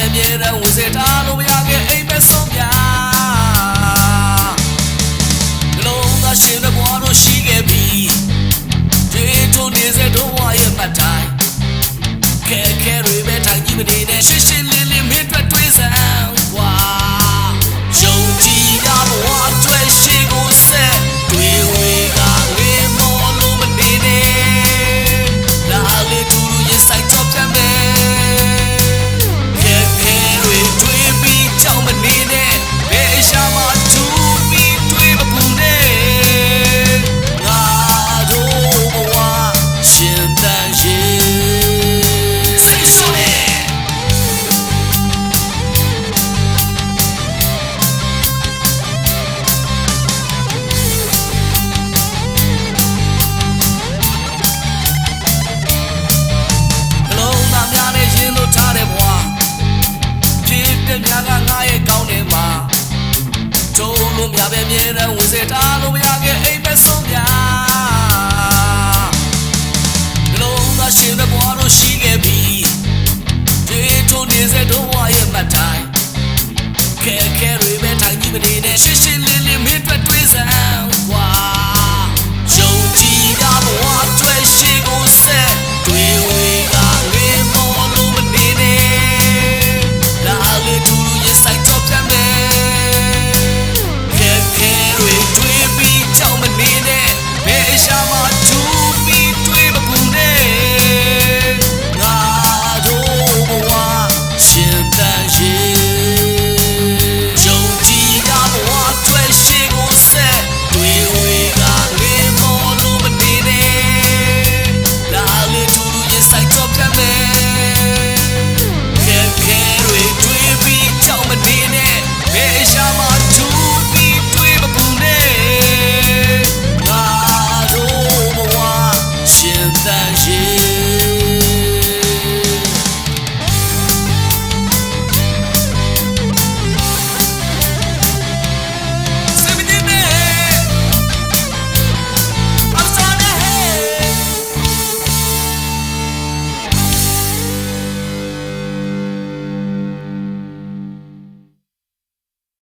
ပဲမြဲတဲ့ဝစေထားလို့မရခင်အိမ်ပဲဆုံးပြ င်တဲ့ဝင်စေတာလို့မရခဲ့အိမ်ပဲဆုံးပြဒီလိုသာရှင်တဲ့ဘွားတို့ရှိခဲ့ပြီဒီထိုးနေစေတော့ဘွားရဲ့မတိုင်ခဲခဲတွေပဲထိုင်ကြည့်မနေနဲ့ရှင်းရှင်းလင်းလင်းမင်းတွေ့တွေ့စမ်း